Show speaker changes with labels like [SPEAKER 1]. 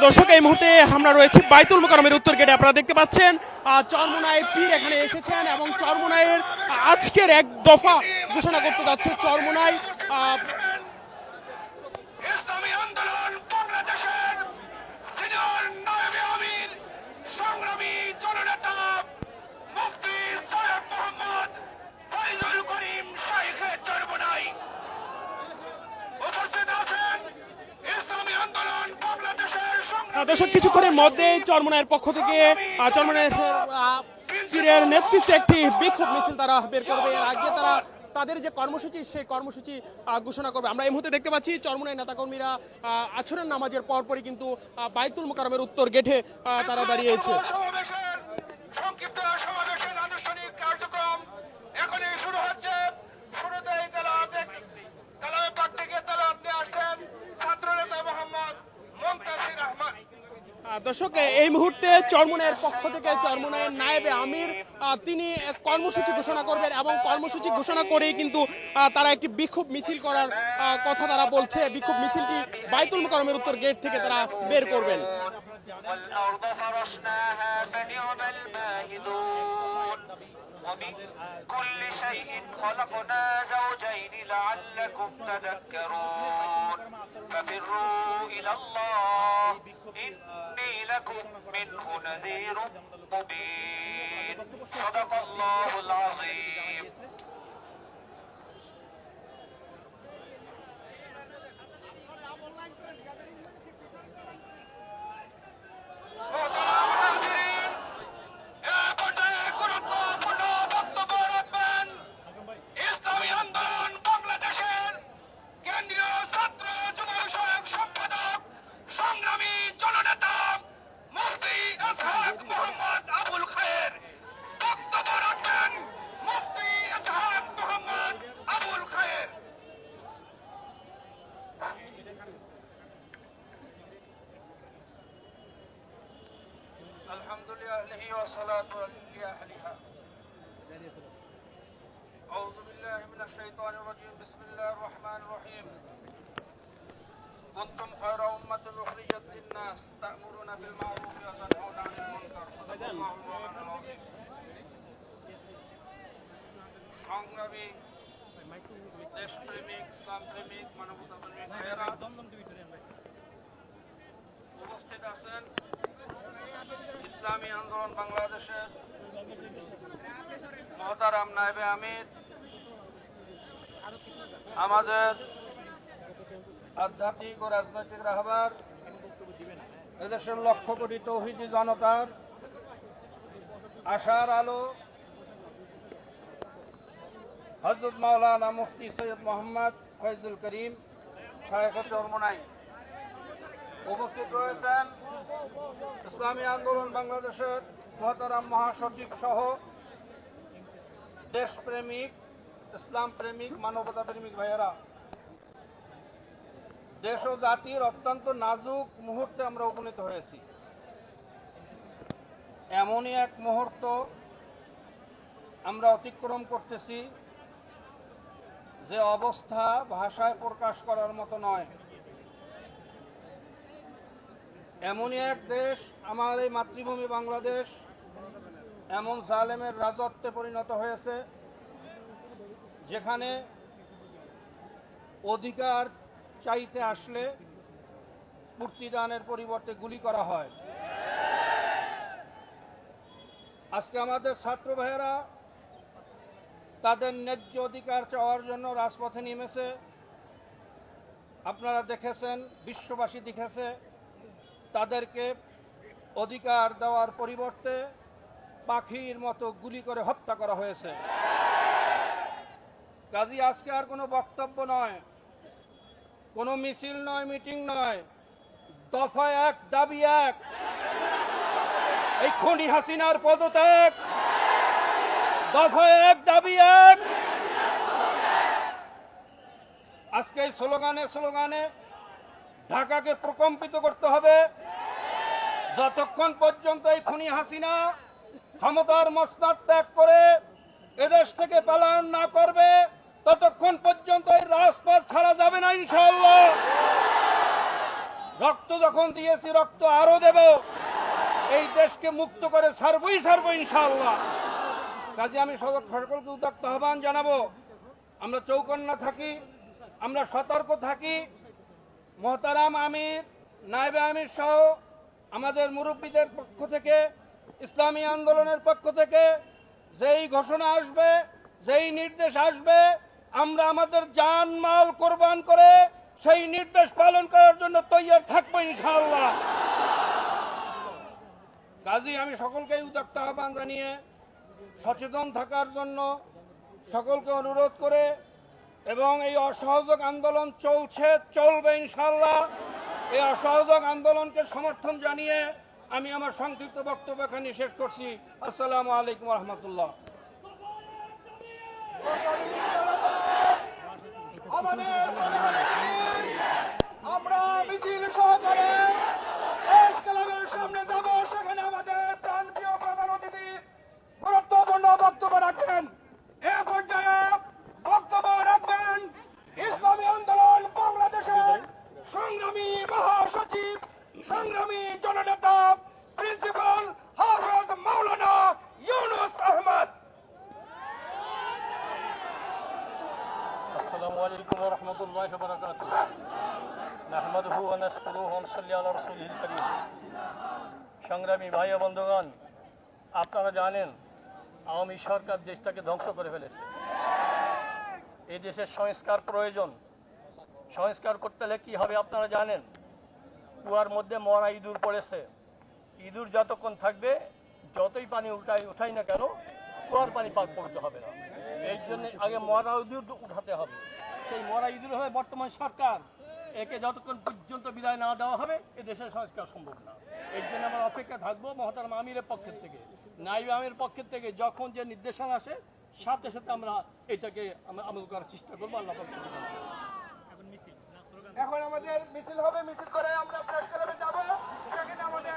[SPEAKER 1] প্রিয় দর্শক, এই মুহূর্তে আমরা রয়েছি বাইতুল মোকারমের উত্তর গেটে। আপনারা দেখতে পাচ্ছেন চরমোনাই পীর এখানে এসেছেন এবং চরমোনায়ের আজকের এক দফা ঘোষণা করতে যাচ্ছে। চরমোনাই দর্শক কিছুক্ষণের মধ্যে চরমোনাইয়ের পক্ষ থেকে আহ, পীরের নেতৃত্বে একটি বিক্ষোভ মিছিল তারা বের করবে। এর আগে তারা তাদের যে কর্মসূচি সেই কর্মসূচি ঘোষণা করবে। আমরা এই মুহূর্তে দেখতে পাচ্ছি চরমোনাই নেতাকর্মীরা আছরের নামাজের পরপরই কিন্তু বাইতুল মোকারমের উত্তর গেটে তারা দাঁড়িয়েছে।
[SPEAKER 2] মোহাম্মদ আহমদ।
[SPEAKER 1] আহ, দর্শক এই মুহূর্তে চরমোনাইয়ের পক্ষ থেকে চরমোনাইয়ের নায়েবে আমির আহ, তিনি এক কর্মসূচি ঘোষণা করবেন এবং কর্মসূচি ঘোষণা করেই কিন্তু আহ, তারা একটি বিক্ষোভ মিছিল করার আহ, কথা তারা বলছে বিক্ষোভ মিছিলটি বাইতুল মোকারমের উত্তর গেট থেকে তারা বের করবেন
[SPEAKER 2] والأرض فرشناها فنعم الماهدون ومن كل شيء خلقنا زوجين لعلكم تذكرون ففروا إلى الله إني لكم منه نذير مبين صدق الله العظيم الحمد لله والصلاة لأهلها أعوذ بالله من الشيطان الرجيم بسم الله الرحمن الرحيم كنتم خير أمة أخرجت للناس تأمرون بالمعروف وتنهون عن المنكر صدق الله مولانا العظيم সংগ্রামী দেশপ্রেমিক ইসলাম প্রেমিক মানবতা প্রেমিক ভাইয়েরা আছেন। ইসলামী আন্দোলন বাংলাদেশের মহতারাম নায়েবে আমির, আমাদের আধ্যাত্মিক ও রাজনৈতিক রাহবার, এদেশের লক্ষ কোটি তৌহিদি জনতার আশার আলো হজরত মাওলানা মুফতি সৈয়দ মোহাম্মদ ফয়জুল করিম শায়েখ চরমনাই। উপস্থিত রয়েছেন ইসলামী আন্দোলন বাংলাদেশের মহতারাম মহাসচিব সহ দেশপ্রেমিক ইসলাম প্রেমিক মানবতা প্রেমিক ভাইয়েরা। দেশ ও জাতির অত্যন্ত নাজুক মুহূর্তে আমরা উপনীত হয়েছি। এমনই এক মুহূর্ত আমরা অতিক্রম করতেছি যে অবস্থা ভাষায় প্রকাশ করার মতো নয়। এমনই এক দেশ, আমার এই মাতৃভূমি বাংলাদেশ, এমন জালেমের রাজত্বে পরিণত হয়েছে, যেখানে অধিকার চাইতে আসলে প্রতিদানের পরিবর্তে গুলি করা হয়। আজকে আমাদের ছাত্র ভাইয়েরা তাদের ন্যায্য অধিকার চাওয়ার জন্য রাজপথে নেমেছে। আপনারা দেখেছেন, বিশ্ববাসী দেখেছে তাদেরকে অধিকার দেওয়ার পরিবর্তে পাখির মতো গুলি করে হত্যা করা হয়েছে। কাজী, আজকে আর কোনো বক্তব্য নয়। কোনো মিছিল নয়, মিটিং নয়। দফা এক, দাবি এক। এই খনি হাসিনার পদত্যাগ। দফা এক, দাবি এক। আজকে এই স্লোগানে স্লোগানে ঢাকাকে প্রকম্পিত করতে হবে। যতক্ষণ পর্যন্ত এই খুনি হাসিনা ক্ষমতার মসনাদ ত্যাগ করে এদেশ থেকে পালায়ন না করবে, ততক্ষণ পর্যন্ত এই রাজপথ ছাড়া যাবে না ইনশাল্লাহ রক্ত যখন দিয়েছি, রক্ত আরও দেব। এই দেশকে মুক্ত করে ছাড়বই ছাড়বো ইনশাআল্লাহ। কাজে আমি সক- সকলকে উদ্যোক্ত আহ্বান জানাব। আমরা চৌকন্না থাকি, আমরা সতর্ক থাকি মহতারাম আমির নাইবে আমির সহ আমাদের মুরব্বীদের পক্ষ থেকে, ইসলামী আন্দোলনের পক্ষ থেকে যেই ঘোষণা আসবে, যেই নির্দেশ আসবে, আমরা আমাদের জান মাল কোরবান করে সেই নির্দেশ পালন করার জন্য তৈয়ার থাকব ইনশাআল্লাহ। কাজী, আমি সকলকেই উদ্যোক্ত আহ্বান জানিয়ে সচেতন থাকার জন্য সকলকে অনুরোধ করে এবং এই অসহযোগ আন্দোলন চলছে, চলবে ইনশাল্লাহ এই অসহযোগ আন্দোলনকে সমর্থন জানিয়ে আমি আমার সংক্ষিপ্ত বক্তব্য এখানে শেষ করছি। আসসালামু আলাইকুম রহমতুল্লাহ
[SPEAKER 3] আমাদের আমরা মিছিল সহকারে প্রেস ক্লাবের সামনে যাব সেখানে আমাদের প্রাণপ্রিয় প্রধান অতিথি গুরুত্বপূর্ণ বক্তব্য রাখবেন এ পর্যায়ে বক্তব্য রাখবেন ইসলামী আন্দোলন বাংলাদেশের সংগ্রামী মহাসচিব সংগ্রামী জননেতা প্রিন্সিপাল হাফেজ মাওলানা ইউনুস আহমদ
[SPEAKER 4] السلام عليكم ورحمة الله وبركاته نحمده ونشكره ونصلي على رسوله الكريم সংগ্রামী ভাই ও বন্ধুগণ আপনারা জানেন আওয়ামী সরকার দেশটাকে ধ্বংস করে ফেলেছে এই দেশের সংস্কার প্রয়োজন সংস্কার করতে হলে কী হবে আপনারা জানেন কুয়ার মধ্যে মরা ইঁদুর পড়েছে ইঁদুর যতক্ষণ থাকবে যতই পানি উঠাই উঠাই না কেন কুয়ার পানি পাক পড়তে হবে না এর জন্য আগে মরা ইঁদুর উঠাতে হবে। সেই মরা ইঁদুর হবে বর্তমান সরকার একে যতক্ষণ পর্যন্ত বিদায় না দেওয়া হবে এ দেশের সংস্কার সম্ভব না। এর জন্য আমরা অপেক্ষা থাকব মহতার আমিরের পক্ষের থেকে। নাইব আমির পক্ষের থেকে যখন যে নির্দেশনা আসে সাথে সাথে আমরা এটাকে আমল করার চেষ্টা করব আল্লাহ
[SPEAKER 3] এখন আমাদের মিছিল হবে মিছিল করে আমরা যাব। সেখানে আমাদের